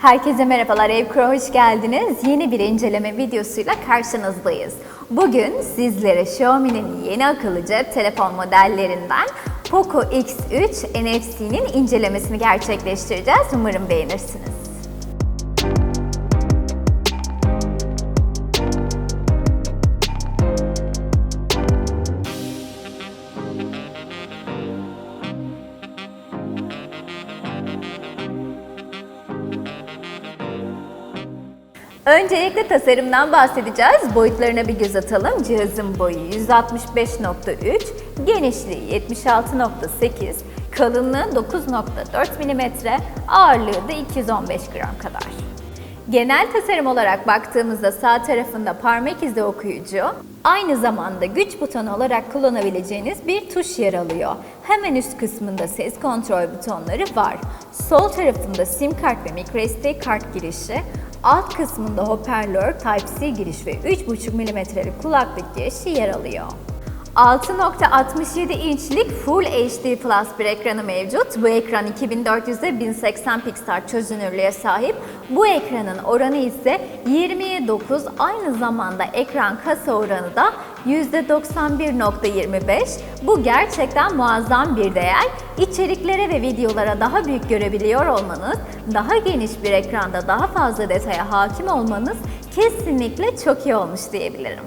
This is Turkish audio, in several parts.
Herkese merhabalar, Evkura hoş geldiniz. Yeni bir inceleme videosuyla karşınızdayız. Bugün sizlere Xiaomi'nin yeni akıllı cep telefon modellerinden Poco X3 NFC'nin incelemesini gerçekleştireceğiz. Umarım beğenirsiniz. Öncelikle tasarımdan bahsedeceğiz. Boyutlarına bir göz atalım. Cihazın boyu 165.3, genişliği 76.8, kalınlığı 9.4 mm, ağırlığı da 215 gram kadar. Genel tasarım olarak baktığımızda sağ tarafında parmak izi okuyucu, aynı zamanda güç butonu olarak kullanabileceğiniz bir tuş yer alıyor. Hemen üst kısmında ses kontrol butonları var. Sol tarafında sim kart ve microSD kart girişi, alt kısmında hoparlör, Type-C giriş ve 3.5 mm'lik kulaklık girişi yer alıyor. 6.67 inçlik Full HD Plus bir ekranı mevcut. Bu ekran 2400'e 1080 piksel çözünürlüğe sahip. Bu ekranın oranı ise 20'ye 9. Aynı zamanda ekran kasa oranı da %91.25. Bu gerçekten muazzam bir değer. İçeriklere ve videolara daha büyük görebiliyor olmanız, daha geniş bir ekranda daha fazla detaya hakim olmanız kesinlikle çok iyi olmuş diyebilirim.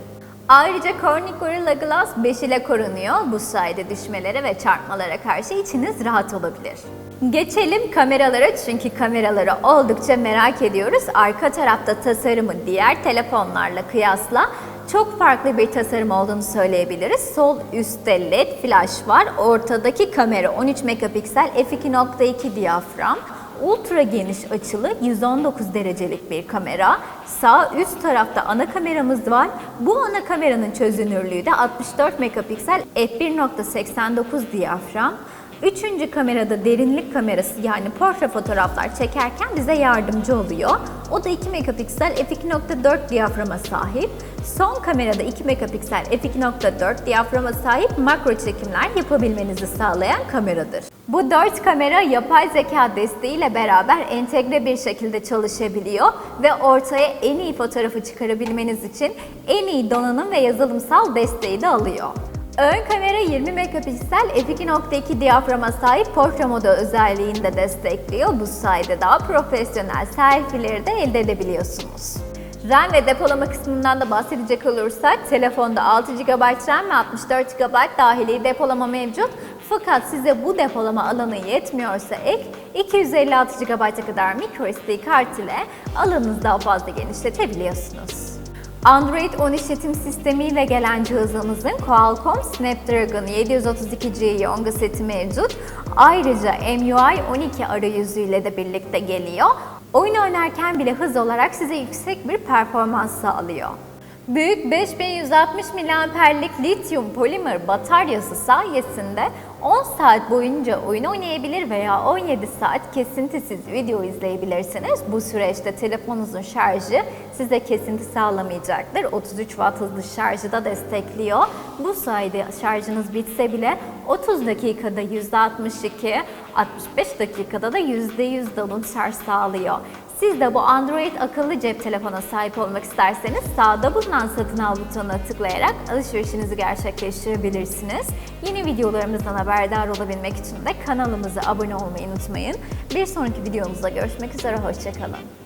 Ayrıca Corning Gorilla Glass 5 ile korunuyor. Bu sayede düşmelere ve çarpmalara karşı içiniz rahat olabilir. Geçelim kameralara çünkü kameraları oldukça merak ediyoruz. Arka tarafta tasarımı diğer telefonlarla kıyasla çok farklı bir tasarım olduğunu söyleyebiliriz. Sol üstte LED flash var. Ortadaki kamera 13 megapiksel f2.2 diyafram. Ultra geniş açılı 119 derecelik bir kamera. Sağ üst tarafta ana kameramız var. Bu ana kameranın çözünürlüğü de 64 megapiksel f1.89 diyafram. Üçüncü kamerada derinlik kamerası yani portre fotoğraflar çekerken bize yardımcı oluyor. O da 2 megapiksel f2.4 diyaframa sahip. Son kamerada 2 megapiksel f2.4 diyaframa sahip makro çekimler yapabilmenizi sağlayan kameradır. Bu 4 kamera yapay zeka desteğiyle beraber entegre bir şekilde çalışabiliyor ve ortaya en iyi fotoğrafı çıkarabilmeniz için en iyi donanım ve yazılımsal desteği de alıyor. Ön kamera 20 megapiksel f2.2 diyaframa sahip portre modu özelliğini de destekliyor. Bu sayede daha profesyonel selfie'leri de elde edebiliyorsunuz. RAM ve depolama kısmından da bahsedecek olursak telefonda 6 GB RAM ve 64 GB dahili depolama mevcut. Fakat size bu depolama alanı yetmiyorsa ek 256 GB'a kadar microSD kart ile alanınızı daha fazla genişletebiliyorsunuz. Android 10 işletim sistemiyle gelen cihazımızın Qualcomm Snapdragon 732G Yonga seti mevcut. Ayrıca MUI 12 arayüzüyle de birlikte geliyor. Oyun oynarken bile hız olarak size yüksek bir performans sağlıyor. Büyük 5160 mAh'lik lityum polimer bataryası sayesinde 10 saat boyunca oyun oynayabilir veya 17 saat kesintisiz video izleyebilirsiniz. Bu süreçte telefonunuzun şarjı size kesinti sağlamayacaktır. 33 Watt hızlı şarjı da destekliyor. Bu sayede şarjınız bitse bile 30 dakikada %62, 65 dakikada da %100 dolu şarj sağlıyor. Siz de bu Android akıllı cep telefona sahip olmak isterseniz sağda bulunan satın al butonuna tıklayarak alışverişinizi gerçekleştirebilirsiniz. Yeni videolarımızdan haberdar olabilmek için de kanalımıza abone olmayı unutmayın. Bir sonraki videomuzda görüşmek üzere, hoşçakalın.